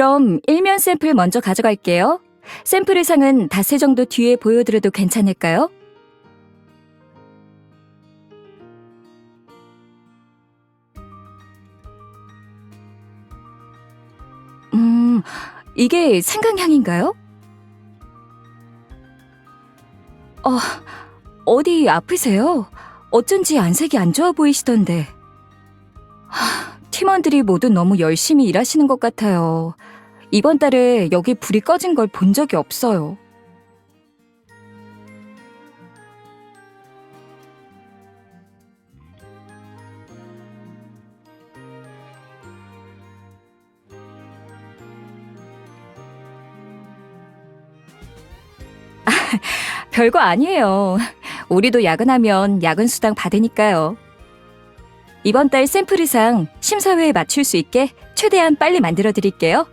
그럼 일면 샘플 먼저 가져갈게요. 샘플 의상은 닷새 정도 뒤에 보여드려도 괜찮을까요? 음, 이게 생강향인가요? 어, 어디 아프세요? 어쩐지 안색이 안 좋아 보이시던데. 하, 팀원들이 모두 너무 열심히 일하시는 것 같아요. 이번 달에 여기 불이 꺼진 걸 본 적이 없어요. 별거 아니에요. 우리도 야근하면 야근 수당 받으니까요. 이번 달 샘플 이상 심사회에 맞출 수 있게 최대한 빨리 만들어 드릴게요.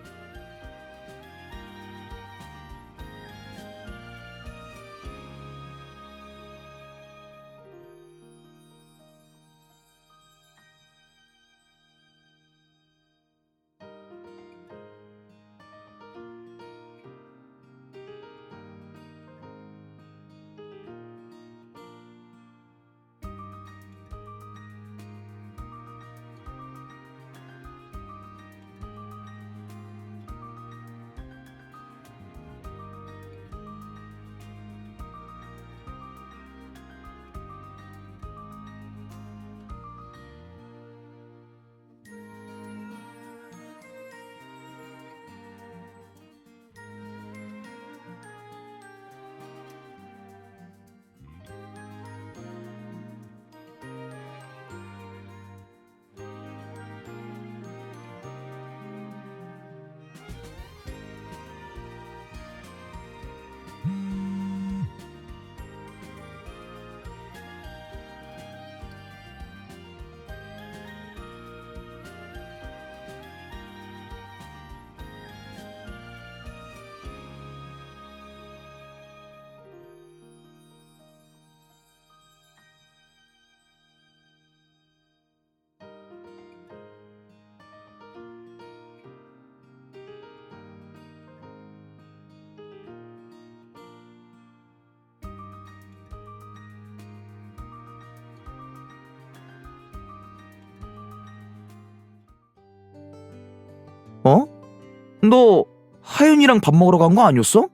너 하윤이랑 밥 먹으러 간 거 아니었어?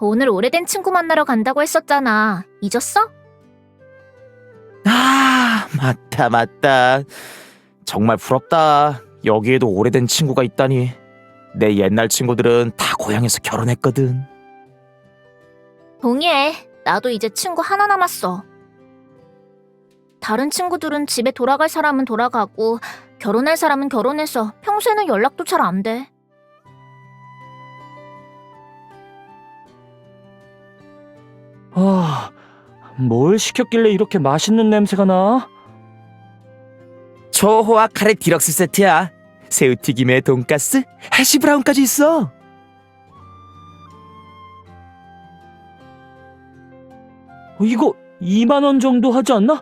오늘 오래된 친구 만나러 간다고 했었잖아. 잊었어? 아, 맞다, 맞다. 정말 부럽다. 여기에도 오래된 친구가 있다니. 내 옛날 친구들은 다 고향에서 결혼했거든. 동의해. 나도 이제 친구 하나 남았어. 다른 친구들은 집에 돌아갈 사람은 돌아가고 결혼할 사람은 결혼해서 평소에는 연락도 잘 안 돼. 아, 뭘 시켰길래 이렇게 맛있는 냄새가 나? 초호화 카레 디럭스 세트야. 새우튀김에 돈가스, 해시브라운까지 있어. 어, 이거 2만 원 정도 하지 않나?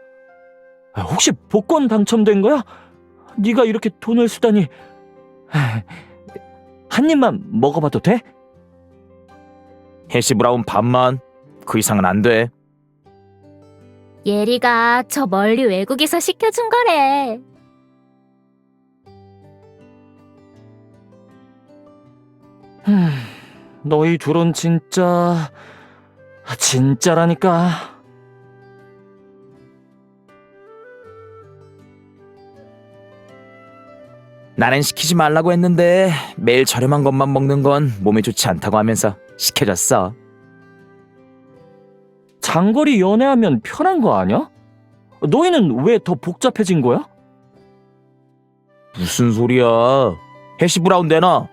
아, 혹시 복권 당첨된 거야? 네가 이렇게 돈을 쓰다니. 하, 한 입만 먹어봐도 돼? 해시 브라운 반만. 그 이상은 안 돼. 예리가 저 멀리 외국에서 시켜준 거래. 흠, 너희 둘은 진짜 진짜라니까. 나는 시키지 말라고 했는데 매일 저렴한 것만 먹는 건 몸에 좋지 않다고 하면서 시켜줬어. 장거리 연애하면 편한 거 아니야? 너희는 왜 더 복잡해진 거야? 무슨 소리야? 해시 브라운 내놔.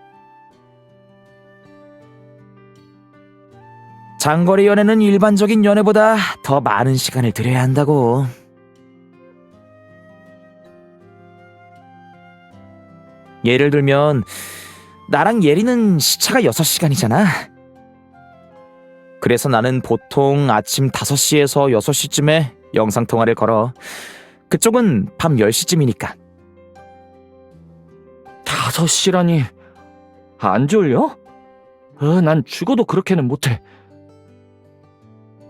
장거리 연애는 일반적인 연애보다 더 많은 시간을 들여야 한다고. 예를 들면 나랑 예리는 시차가 6시간이잖아. 그래서 나는 보통 아침 5시에서 6시쯤에 영상 통화를 걸어. 그쪽은 밤 10시쯤이니까. 5시라니. 안 졸려? 어, 난 죽어도 그렇게는 못해.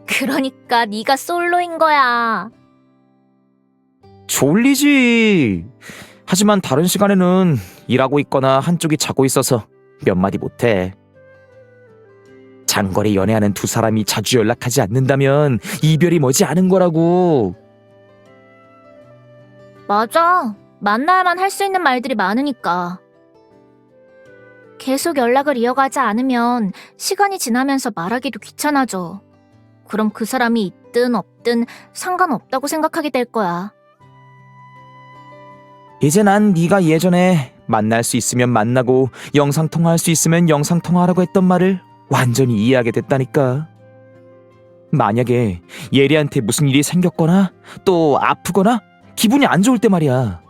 그러니까 네가 솔로인 거야. 졸리지. 하지만 다른 시간에는 일하고 있거나 한쪽이 자고 있어서 몇 마디 못해. 장거리 연애하는 두 사람이 자주 연락하지 않는다면 이별이 머지 않은 거라고. 맞아. 만나야만 할 수 있는 말들이 많으니까. 계속 연락을 이어가지 않으면 시간이 지나면서 말하기도 귀찮아져. 그럼 그 사람이 있든 없든 상관없다고 생각하게 될 거야. 이제 난 네가 예전에 만날 수 있으면 만나고 영상 통화할 수 있으면 영상 통화하라고 했던 말을 완전히 이해하게 됐다니까. 만약에 예리한테 무슨 일이 생겼거나 또 아프거나 기분이 안 좋을 때 말이야.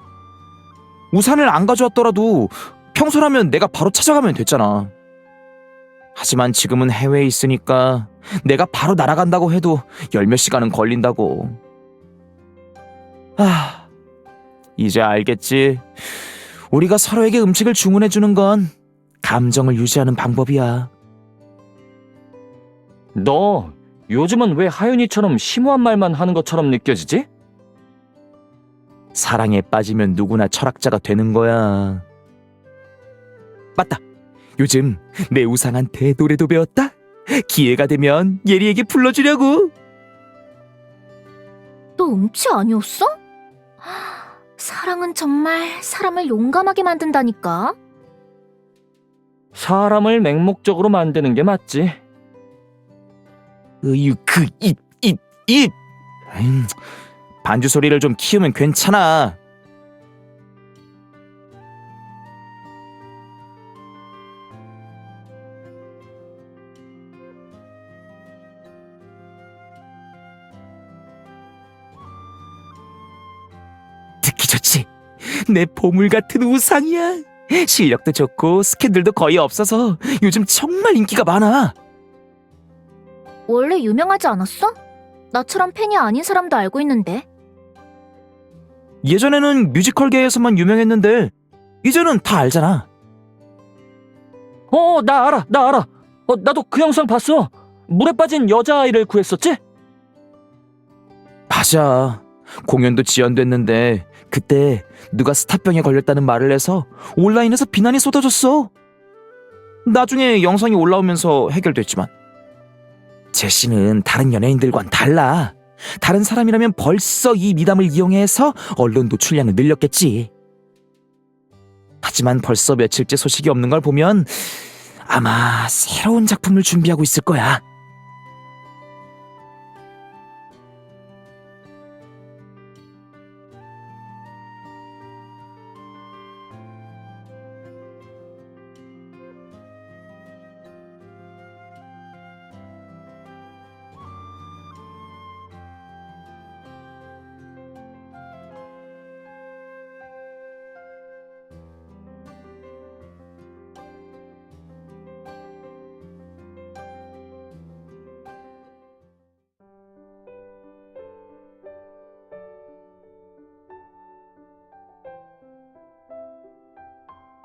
우산을 안 가져왔더라도 평소라면 내가 바로 찾아가면 됐잖아. 하지만 지금은 해외에 있으니까 내가 바로 날아간다고 해도 열 몇 시간은 걸린다고. 아, 이제 알겠지. 우리가 서로에게 음식을 주문해 주는 건 감정을 유지하는 방법이야. 너 요즘은 왜 하윤이처럼 심오한 말만 하는 것처럼 느껴지지? 사랑에 빠지면 누구나 철학자가 되는 거야. 맞다. 요즘 내 우상한테 노래도 배웠다. 기회가 되면 예리에게 불러주려고. 너 음치 아니었어? 사랑은 정말 사람을 용감하게 만든다니까. 사람을 맹목적으로 만드는 게 맞지. 으유 그 입 입 입. 입. 아임, 반주 소리를 좀 키우면 괜찮아. 내 보물 같은 우상이야. 실력도 좋고 스캔들도 거의 없어서 요즘 정말 인기가 많아. 원래 유명하지 않았어? 나처럼 팬이 아닌 사람도 알고 있는데. 예전에는 뮤지컬계에서만 유명했는데 이제는 다 알잖아. 어, 나 알아, 나 알아. 어, 나도 그 영상 봤어. 물에 빠진 여자아이를 구했었지? 맞아. 공연도 지연됐는데 그때 누가 스타병에 걸렸다는 말을 해서 온라인에서 비난이 쏟아졌어. 나중에 영상이 올라오면서 해결됐지만 제시는 다른 연예인들과는 달라. 다른 사람이라면 벌써 이 미담을 이용해서 언론 노출량을 늘렸겠지. 하지만 벌써 며칠째 소식이 없는 걸 보면 아마 새로운 작품을 준비하고 있을 거야.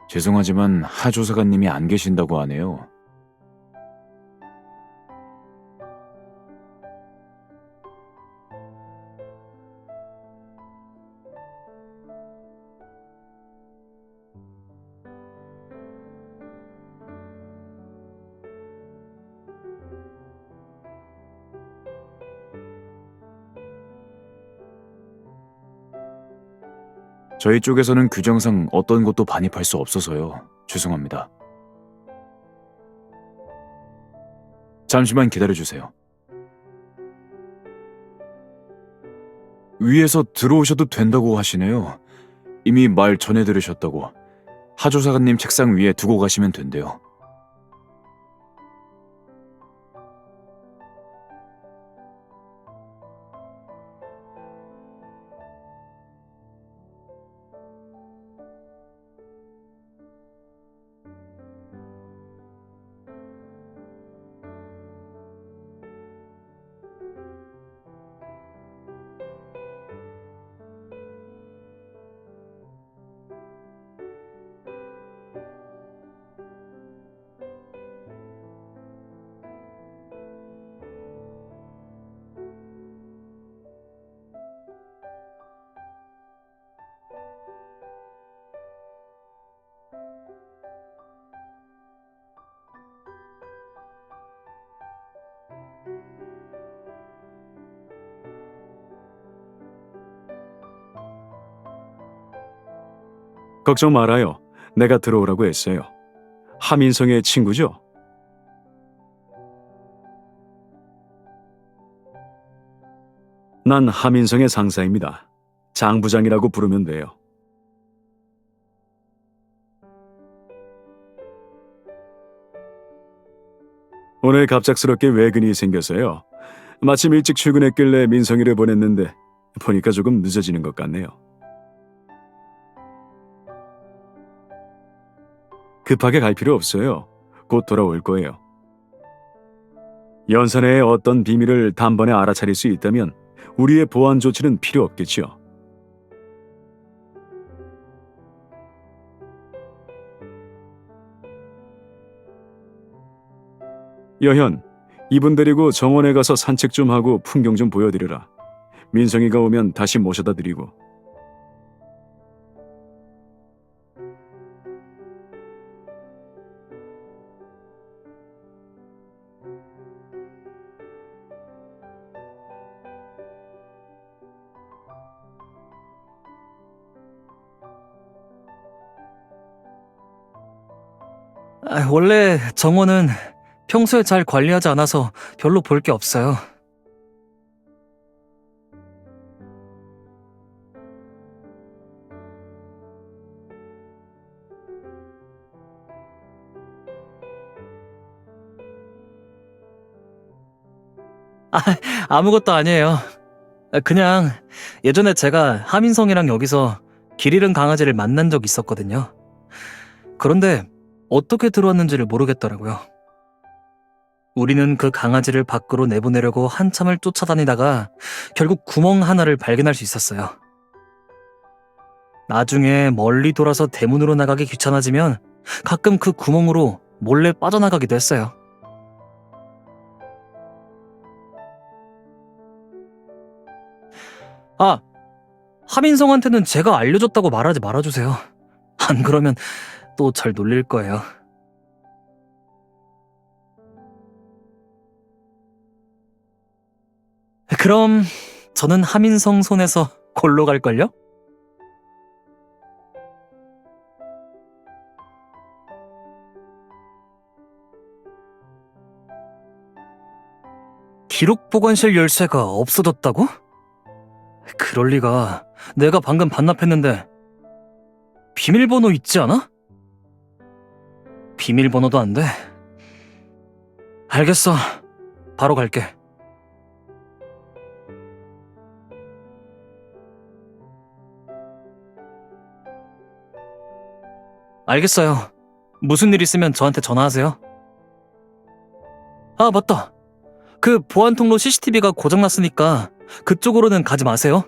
죄송하지만 하 조사관님이 안 계신다고 하네요. 저희 쪽에서는 규정상 어떤 것도 반입할 수 없어서요. 죄송합니다. 잠시만 기다려주세요. 위에서 들어오셔도 된다고 하시네요. 이미 말 전해 들으셨다고. 하조사관님 책상 위에 두고 가시면 된대요. 걱정 말아요. 내가 들어오라고 했어요. 하민성의 친구죠? 난 하민성의 상사입니다. 장 부장이라고 부르면 돼요. 오늘 갑작스럽게 외근이 생겨서요. 마침 일찍 출근했길래 민성이를 보냈는데 보니까 조금 늦어지는 것 같네요. 급하게 갈 필요 없어요. 곧 돌아올 거예요. 연산의 어떤 비밀을 단번에 알아차릴 수 있다면 우리의 보안 조치는 필요 없겠지요. 여현, 이분 데리고 정원에 가서 산책 좀 하고 풍경 좀 보여드려라. 민성이가 오면 다시 모셔다 드리고. 아, 원래 정원은 평소에 잘 관리하지 않아서 별로 볼 게 없어요. 아, 아무것도 아니에요. 그냥 예전에 제가 하민성이랑 여기서 길 잃은 강아지를 만난 적 있었거든요. 그런데 어떻게 들어왔는지를 모르겠더라고요. 우리는 그 강아지를 밖으로 내보내려고 한참을 쫓아다니다가 결국 구멍 하나를 발견할 수 있었어요. 나중에 멀리 돌아서 대문으로 나가기 귀찮아지면 가끔 그 구멍으로 몰래 빠져나가기도 했어요. 아, 하민성한테는 제가 알려줬다고 말하지 말아주세요. 안 그러면 또잘 놀릴 거예요. 그럼 저는 하민성 손에서 골로 갈걸요? 기록 보관실 열쇠가 없어졌다고? 그럴 리가. 내가 방금 반납했는데 비밀번호 있지 않아? 비밀번호도 안 돼. 알겠어. 바로 갈게. 알겠어요. 무슨 일 있으면 저한테 전화하세요. 아, 맞다. 그 보안 통로 CCTV가 고장났으니까 그쪽으로는 가지 마세요.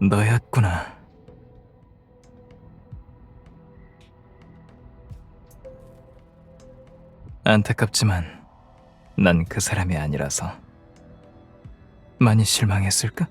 너였구나. 안타깝지만 난 그 사람이 아니라서 많이 실망했을까?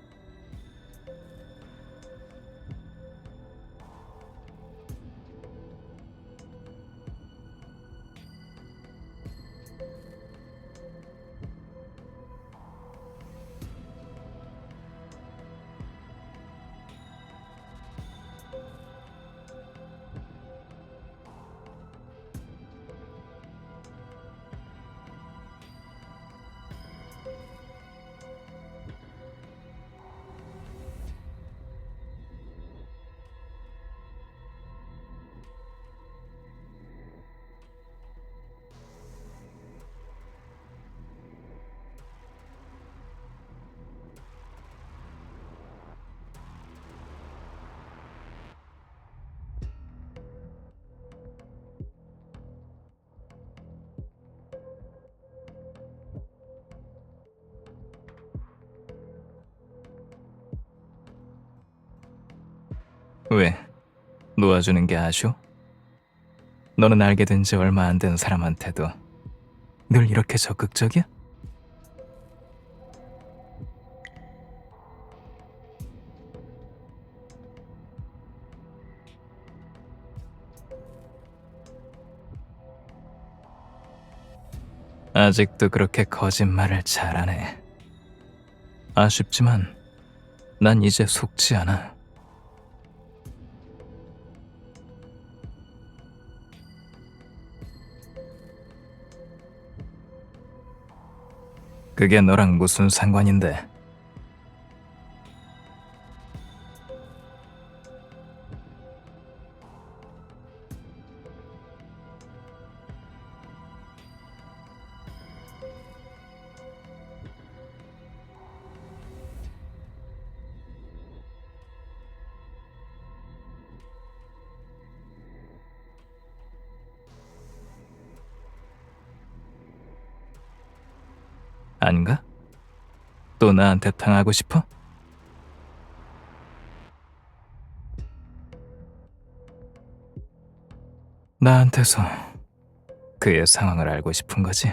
왜? 놓아주는 게 아쉬워? 너는 알게 된 지 얼마 안 된 사람한테도 늘 이렇게 적극적이야? 아직도 그렇게 거짓말을 잘하네. 아쉽지만 난 이제 속지 않아. 그게 너랑 무슨 상관인데? 아닌가? 또 나한테 당하고 싶어? 나한테서 그의 상황을 알고 싶은 거지?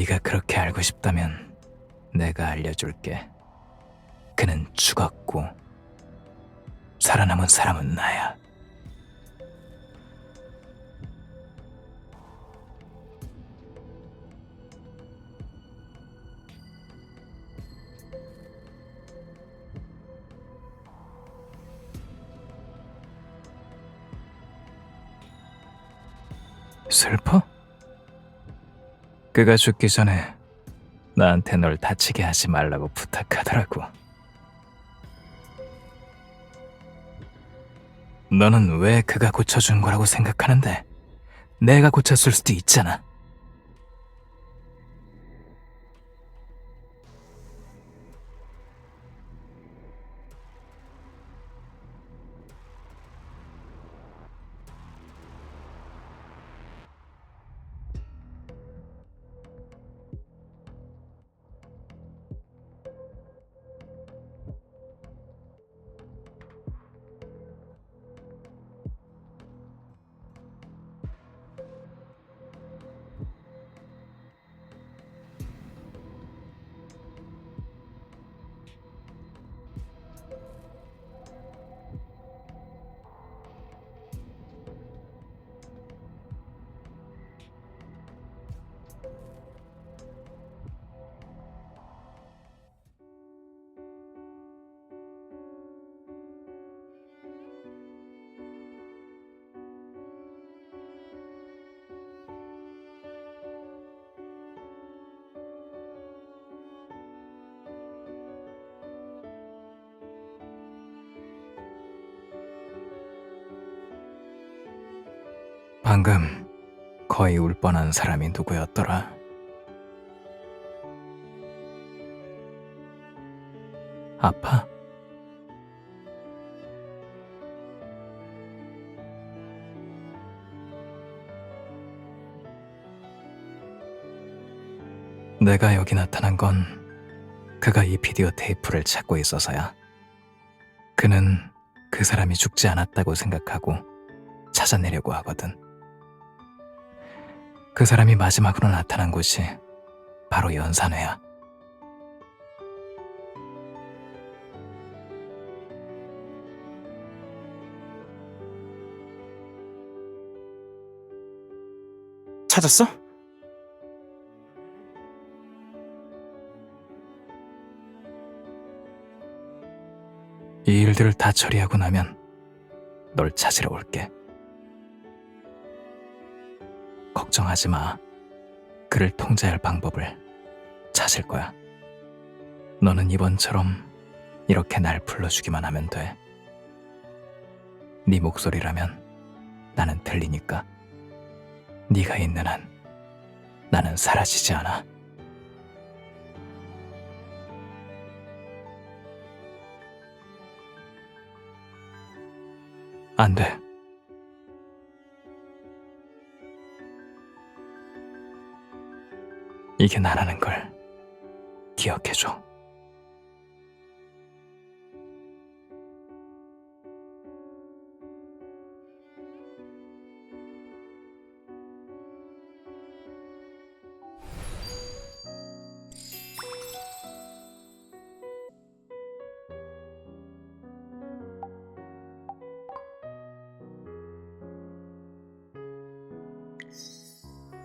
네가 그렇게 알고 싶다면 내가 알려줄게. 그는 죽었고 살아남은 사람은 나야. 그가 죽기 전에 나한테 널 다치게 하지 말라고 부탁하더라고. 너는 왜 그가 고쳐준 거라고 생각하는데 내가 고쳤을 수도 있잖아. 방금 거의 울 뻔한 사람이 누구였더라? 아파? 내가 여기 나타난 건 그가 이 비디오 테이프를 찾고 있어서야. 그는 그 사람이 죽지 않았다고 생각하고 찾아내려고 하거든. 그 사람이 마지막으로 나타난 곳이 바로 연산회야. 찾았어? 이 일들을 다 처리하고 나면 널 찾으러 올게. 걱정하지 마. 그를 통제할 방법을 찾을 거야. 너는 이번처럼 이렇게 날 불러주기만 하면 돼. 네 목소리라면 나는 들리니까. 네가 있는 한 나는 사라지지 않아. 안 돼. 이게 나라는 걸 기억해줘.